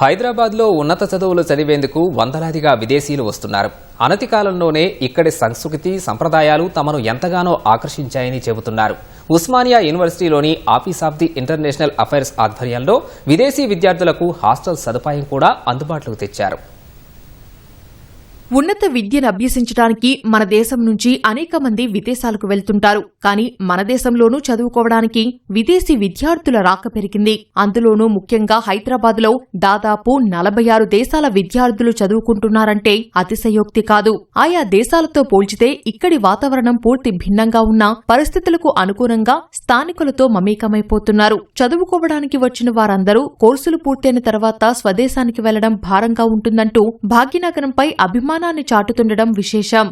హైదరాబాద్లో ఉన్నత చదువులు చదివేందుకు వందలాదిగా విదేశీయులు వస్తున్నారు. అనతి కాలంలోనే ఇక్కడి సంస్కృతి సంప్రదాయాలు తమను ఎంతగానో ఆకర్షించాయని చెబుతున్నారు. Osmania యూనివర్సిటీలోని office of the international affairs ఆధ్వర్యంలో విదేశీ విద్యార్థులకు హాస్టల్ సదుపాయం కూడా అందుబాటులోకి తెచ్చారు. ఉన్నత విద్యను అభ్యసించడానికి మన దేశం నుంచి అనేక మంది విదేశాలకు వెళ్తుంటారు. కానీ మన దేశంలోనూ చదువుకోవడానికి విదేశీ విద్యార్థుల రాక పెరిగింది. అందులోనూ ముఖ్యంగా హైదరాబాద్లో దాదాపు నలభై ఆరు దేశాల విద్యార్థులు చదువుకుంటున్నారంటే అతిశయోక్తి కాదు. ఆయా దేశాలతో పోల్చితే ఇక్కడి వాతావరణం పూర్తి భిన్నంగా ఉన్న పరిస్థితులకు అనుగుణంగా స్థానికులతో మమేకమైపోతున్నారు. చదువుకోవడానికి వచ్చిన వారందరూ కోర్సులు పూర్తయిన తర్వాత స్వదేశానికి వెళ్ళడం భారంగా ఉంటుందంటూ భాగ్యనగరంపై అభిమానాన్ని చాటుతుండడం విశేషం.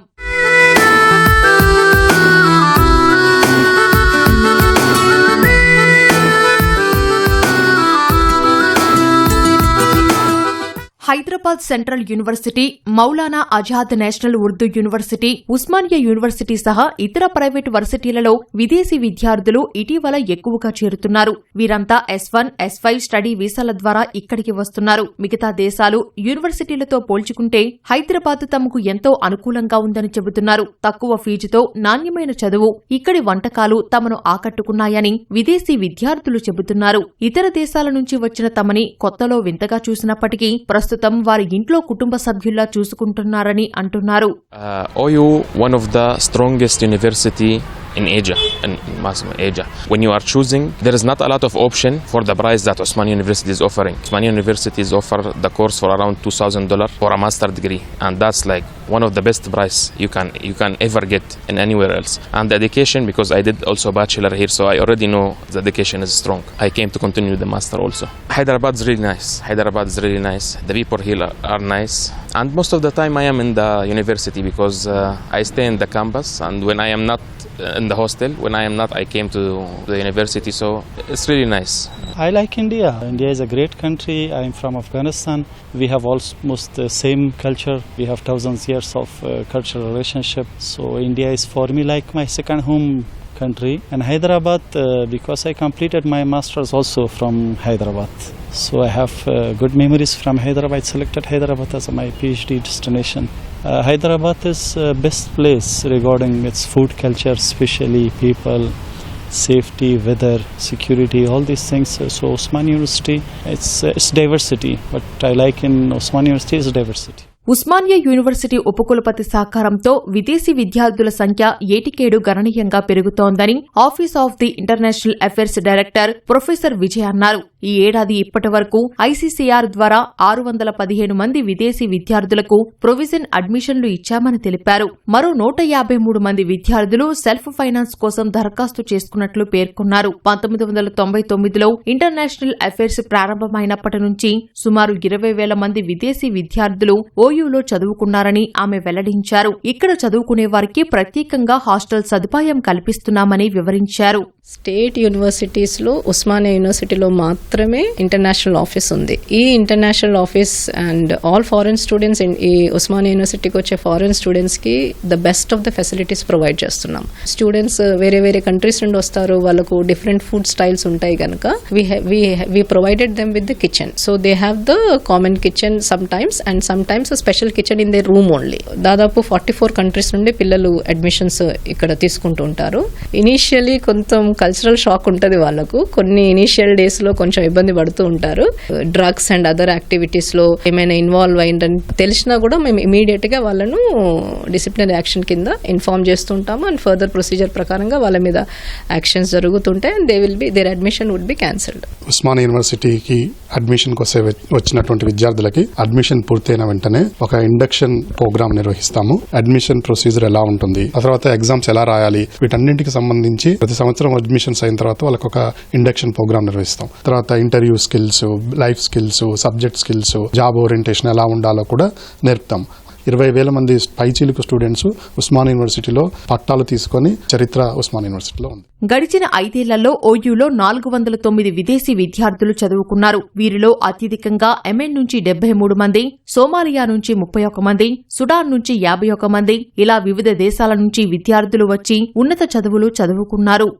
Hyderabad central university Maulana Azad national Urdu university Osmania university సహా ఇతర ప్రైవేటు వర్సిటీలలో విదేశీ విద్యార్థులు ఇటీవల ఎక్కువగా చేరుతున్నారు. వీరంతా S one S five study వీసాల ద్వారా ఇక్కడికి వస్తున్నారు. మిగతా దేశాలు యూనివర్సిటీలతో పోల్చుకుంటే హైదరాబాద్ తమకు ఎంతో అనుకూలంగా ఉందని చెబుతున్నారు. తక్కువ ఫీజుతో నాణ్యమైన చదువు ఇక్కడి వంటకాలు తమను ఆకట్టుకున్నాయని విదేశీ విద్యార్థులు చెబుతున్నారు. ఇతర దేశాల నుంచి వచ్చిన తమని కొత్తలో వింతగా చూసినప్పటికీ ప్రస్తుతం ప్రస్తుతం వారి ఇంట్లో కుటుంబ సభ్యుల్లా చూసుకుంటున్నారని అంటున్నారు. OU one of the strongest university in Asia, in Muslim Asia. When you are choosing, there is not a lot of option for the price that Osman University is offering. Osman University is offer the course for around two thousand dollar for a master degree, and that's like one of the best price you can you can ever get in anywhere else. And the education, because I did also bachelor here, so I already know the education is strong. I came to continue the master also. Hyderabad is really nice. Hyderabad is really nice. The people here are, are nice, and most of the time I am in the university because uh, I stay in the campus, and when I am not uh, in the hostel, when I am not, I came to the university. So it's really nice. I like India. India is a great country. I am from Afghanistan. We have almost the same culture. We have thousands years of uh, cultural relationship. So India is for me like my second home country. And Hyderabad, uh, because I completed my masters also from Hyderabad. So I have uh, good memories from Hyderabad. I selected Hyderabad as my PhD destination. Uh, Hyderabad is uh, best place regarding its food culture, especially people, safety, weather, security, all these things. So Osman University, it's uh, it's diversity. What I like in Osman University is diversity. Osmania university ఉపకులపతి సహకారంతో విదేశీ విద్యార్థుల సంఖ్య ఏటికేడు గణనీయంగా పెరుగుతోందని office of the international affairs director professor Vijay అన్నారు ఈ ఏడాది ఇప్పటి వరకు ఐసీసీఆర్ ద్వారా ఆరు వందల పదిహేను మంది విదేశీ విద్యార్థులకు ప్రొవిజన్ అడ్మిషన్లు ఇచ్చామని తెలిపారు. మరో నూట యాభై మూడు మంది విద్యార్థులు సెల్ఫ్ ఫైనాన్స్ కోసం దరఖాస్తు చేసుకున్నట్లు పేర్కొన్నారు. పంతొమ్మిది వందల తొంభై తొమ్మిదిలో ఇంటర్నేషనల్ అఫైర్స్ ప్రారంభమైనప్పటి నుంచి సుమారు ఇరవై వేల మంది విదేశీ విద్యార్థులు ఓయూలో చదువుకున్నారని ఆమె వెల్లడించారు. ఇక్కడ చదువుకునే వారికి ప్రత్యేకంగా హాస్టల్ సదుపాయం కల్పిస్తున్నామని వివరించారు. స్టేట్ యూనివర్సిటీస్లో ఉస్మానియా యూనివర్సిటీలో మాత్రం మాత్రమే ఇంటర్నేషనల్ ఆఫీస్ ఉంది. ఈ international office and all foreign students ఈ ఉస్మానియా యూనివర్సిటీకి వచ్చే ఫారెన్ స్టూడెంట్స్కి the best of the facilities provide చేస్తున్నాం. స్టూడెంట్స్ వేరే వేరే కంట్రీస్ నుండి వస్తారు. వాళ్ళకు డిఫరెంట్ ఫుడ్ స్టైల్స్ ఉంటాయి కనుక we provided them with the kitchen so they have the common kitchen some times and some times special kitchen in they room only దాదాపు forty four countries నుండి పిల్లలు అడ్మిషన్స్ ఇక్కడ తీసుకుంటూ ఉంటారు. ఇనీషియలీ కొంచెం cultural shock ఉంటుంది వాళ్ళకు. కొన్ని ఇనీషియల్ డేస్లో కొంచెం ఇబ్బంది పడుతూ ఉంటారు. డ్రగ్స్ అండ్ అదర్ యాక్టివిటీస్లో ఏమైనా ఇన్వాల్వ్ అయిందని తెలిసినా కూడా మేము ఇమీడియట్గా వాళ్ళను డిసిప్లినరీ యాక్షన్ కింద ఇన్ఫార్మ్ చేస్తుంటాము అండ్ ఫర్దర్ ప్రొసీజర్ ప్రకారంగా వాళ్ళ మీద యాక్షన్స్ జరుగుతుంటాయి. And they will be their admission would be cancelled Osman యూనివర్సిటీకి అడ్మిషన్ కోసం వచ్చినటువంటి విద్యార్థులకి అడ్మిషన్ పూర్తయిన వెంటనే ఒక ఇండక్షన్ ప్రోగ్రామ్ నిర్వహిస్తాము. అడ్మిషన్ ప్రొసీజర్ ఎలా ఉంటుంది? ఆ తర్వాత ఎగ్జామ్స్ ఎలా రాయాలి? వీటన్నింటికి సంబంధించి ప్రతి సంవత్సరం అడ్మిషన్స్ అయిన తర్వాత వాళ్ళకి ఒక ఇండక్షన్ ప్రోగ్రామ్ నిర్వహిస్తాం. తర్వాత తర్వాత interview skills life skills subject skills job orientation ఎలా ఉండాలో కూడా నేర్పుతాం. ఇరవై వేల మంది పైచీలకు స్టూడెంట్స్ ఉస్మాన్ యూనివర్సిటీలో పట్టాలు తీసుకొని చరిత్ర ఉస్మాన్ యూనివర్సిటీలో ఉంది. గడిచిన ఐదేళ్ళలో ఓయూలో నాలుగు వందల తొమ్మిది విదేశీ విద్యార్థులు చదువుకున్నారు. వీరిలో అత్యధికంగా ఎమెన్ నుంచి డెబ్బై మూడు మంది సోమాలియా నుంచి ముప్పై ఒక మంది సుడాన్ నుంచి యాభై ఒక మంది ఇలా వివిధ దేశాల నుంచి విద్యార్థులు వచ్చి ఉన్నత చదువులు చదువుకున్నారు.